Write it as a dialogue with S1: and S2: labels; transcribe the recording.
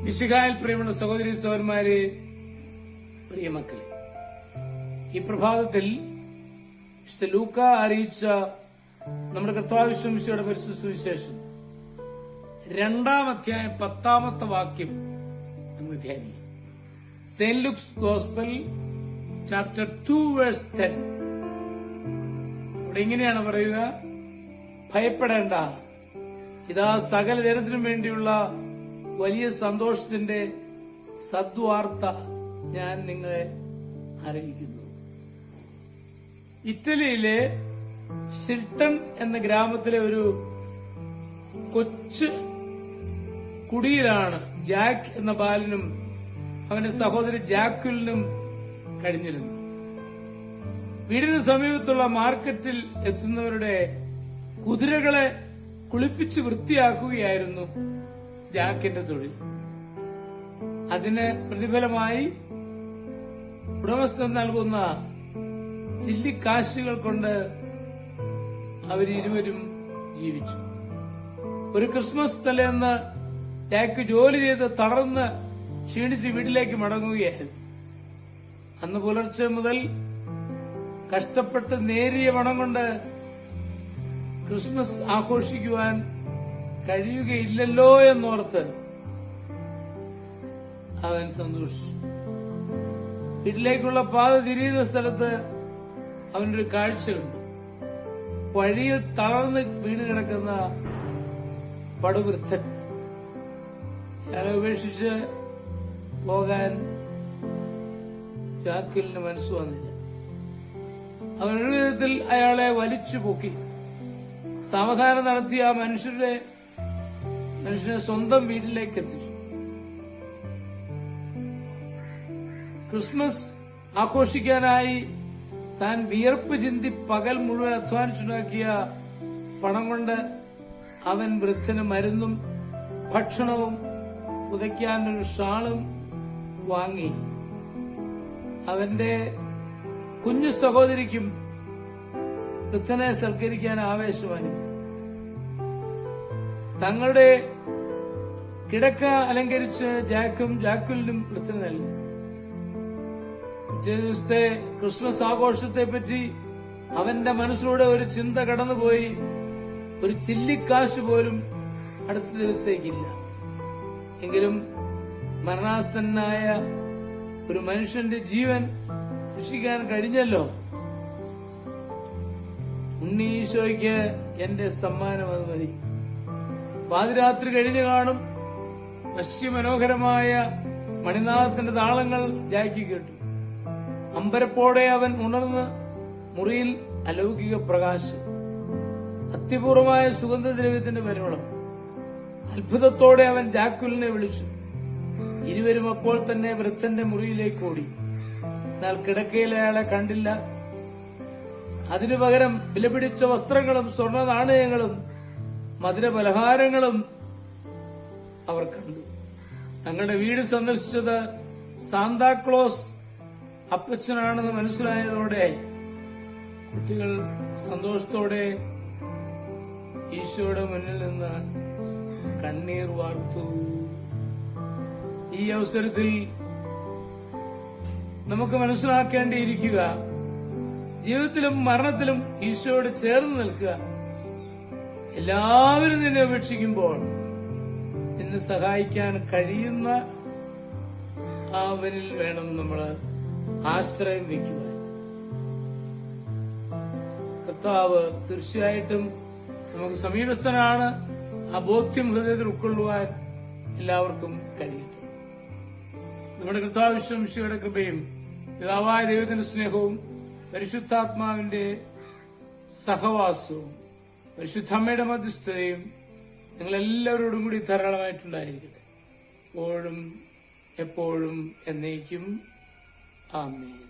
S1: വിശുഖായിൽ പ്രിയമുള്ള സഹോദരി സഹോദരന്മാരെ പ്രിയമക്കളെ ഈ പ്രഭാതത്തിൽ ലൂക്ക അറിയിച്ച നമ്മുടെ കർത്താവിശ്വമിശയുടെ പരിശുദ്ധ സുവിശേഷം. രണ്ടാം അധ്യായം പത്താമത്തെ വാക്യം നമുക്ക് ധ്യാനിക്കാം. Saint Luke's gospel chapter two verse ten. ഇവിടെ ഇങ്ങനെയാണ് പറയുക ഭയപ്പെടേണ്ട. ഇതാ സകല ജനത്തിനും വേണ്ടിയുള്ള വലിയ സന്തോഷത്തിന്റെ സദ്വാർത്ത ഞാൻ നിങ്ങളെ അറിയിക്കുന്നു. ഇറ്റലിയിലെ ഷിൽട്ടൺ എന്ന ഗ്രാമത്തിലെ ഒരു കൊച്ചു കുടിയിലാണ് ജാക്ക് എന്ന ബാലനും അവന്റെ സഹോദരി ജാക്കുലിനും കഴിഞ്ഞിരുന്നു വീടിന് സമീപത്തുള്ള മാർക്കറ്റിൽ എത്തുന്നവരുടെ കുതിരകളെ കുളിപ്പിച്ച് വൃത്തിയാക്കുകയായിരുന്നു ജാക്കിന്റെ തൊഴിൽ. അതിന് പ്രതിഫലമായി ഉടമസ്ഥൻ നൽകുന്ന ചില്ലിക്കാശുകൾ കൊണ്ട് അവരിരുവരും ജീവിച്ചു. ഒരു ക്രിസ്മസ് തലേന്ന് ജാക്ക് ജോലി ചെയ്ത് തളർന്ന് ക്ഷീണിച്ച് വീട്ടിലേക്ക് മടങ്ങുകയായിരുന്നു. അന്ന് പുലർച്ചെ മുതൽ കഷ്ടപ്പെട്ട് നേരിയ പണം കൊണ്ട് ക്രിസ്മസ് ആഘോഷിക്കുവാൻ കഴിയുകയില്ലല്ലോ എന്നോർത്ത് അവൻ സന്തോഷിച്ചു. വീട്ടിലേക്കുള്ള പാത തിരിയുന്ന സ്ഥലത്ത് അവനൊരു കാഴ്ച കണ്ടു വഴിയിൽ തളർന്ന് വീണ് കിടക്കുന്ന പടുവൃദ്ധൻ. അയാളെ ഉപേക്ഷിച്ച് പോകാൻ ജാക്കിലിന് മനസ്സ് വന്നില്ല. അവനൊരു വിധത്തിൽ അയാളെ വലിച്ചു പൊക്കി. നടത്തിയ ആ മനുഷ്യരുടെ മനുഷ്യനെ സ്വന്തം വീട്ടിലേക്ക് എത്തിച്ചു. ക്രിസ്മസ് ആഘോഷിക്കാനായി താൻ വിയർപ്പ് ചിന്തി പകൽ മുഴുവൻ അധ്വാനിച്ചുണ്ടാക്കിയ പണം കൊണ്ട് അവൻ വൃദ്ധന് മരുന്നും ഭക്ഷണവും പുതയ്ക്കാൻ ഒരു ഷാളും വാങ്ങി. അവന്റെ കുഞ്ഞു സഹോദരിക്കും വൃദ്ധനെ സൽക്കരിക്കാൻ ആവേശമായി തങ്ങളുടെ കിടക്ക അലങ്കരിച്ച് ജാക്കും ജാക്കുലിനും പ്രസന്ന നൽകി. ദിവസത്തെ ക്രിസ്മസ് ആഘോഷത്തെ പറ്റി അവന്റെ മനസ്സിലൂടെ ഒരു ചിന്ത കടന്നുപോയി. ഒരു ചില്ലിക്കാശ് പോലും അടുത്ത ദിവസത്തേക്കില്ല. എങ്കിലും മരണാസന്നായ ഒരു മനുഷ്യന്റെ ജീവൻ രക്ഷിക്കാൻ കഴിഞ്ഞല്ലോ. ഉണ്ണീശോയ്ക്ക് എന്റെ സമ്മാനം അത് മതി. പാതിരാത്രി കഴിഞ്ഞു കാണും. വശ്യമനോഹരമായ മണിനാഥത്തിന്റെ താളങ്ങൾ ജാക്കി കേട്ടു. അമ്പരപ്പോടെ അവൻ ഉണർന്ന് മുറിയിൽ അലൗകിക പ്രകാശം. അത്യപൂർവമായ സുഗന്ധദ്രവ്യത്തിന്റെ പരിമളം. അത്ഭുതത്തോടെ അവൻ ജാക്കുലിനെ വിളിച്ചു. ഇരുവരും അപ്പോൾ തന്നെ വൃദ്ധന്റെ മുറിയിലേക്ക് ഓടി. എന്നാൽ കിടക്കയിൽ അയാളെ കണ്ടില്ല. അതിനു പകരം വിലപിടിച്ച വസ്ത്രങ്ങളും സ്വർണ നാണയങ്ങളും മധുരപലഹാരങ്ങളും അവർ കണ്ടു. തങ്ങളുടെ വീട് സന്ദർശിച്ചത് സാന്താക്ലോസ് അപ്പച്ചനാണെന്ന് മനസ്സിലായതോടെ കുട്ടികൾ സന്തോഷത്തോടെ ഈശോയുടെ മുന്നിൽ നിന്ന് കണ്ണീർ വാർത്തു. ഈ അവസരത്തിൽ നമുക്ക് മനസ്സിലാക്കേണ്ടിയിരിക്കുക ജീവിതത്തിലും മരണത്തിലും ഈശോയോട് ചേർന്ന് നിൽക്കുക. എല്ലാവരും നിന്നെ ഉപേക്ഷിക്കുമ്പോൾ നിന്നെ സഹായിക്കാൻ കഴിയുന്ന അവനിൽ വേണം നമ്മൾ ആശ്രയം വയ്ക്കുവാൻ. കർത്താവ് തീർച്ചയായിട്ടും നമുക്ക് സമീപസ്ഥനാണ്. ആ ബോധ്യം ഹൃദയത്തിൽ ഉൾക്കൊള്ളുവാൻ എല്ലാവർക്കും കഴിയട്ടെ. നമ്മുടെ കർത്താവിശ്വംശയുടെ കൃപയും പിതാവായ ദൈവത്തിന്റെ സ്നേഹവും പരിശുദ്ധാത്മാവിന്റെ സഹവാസവും പരിശുദ്ധമ്മയുടെ മധ്യസ്ഥതയും നിങ്ങളെല്ലാവരോടും കൂടി ധാരാളമായിട്ടുണ്ടായിരിക്കട്ടെ. എപ്പോഴും എപ്പോഴും എന്നേക്കും ആമേൻ.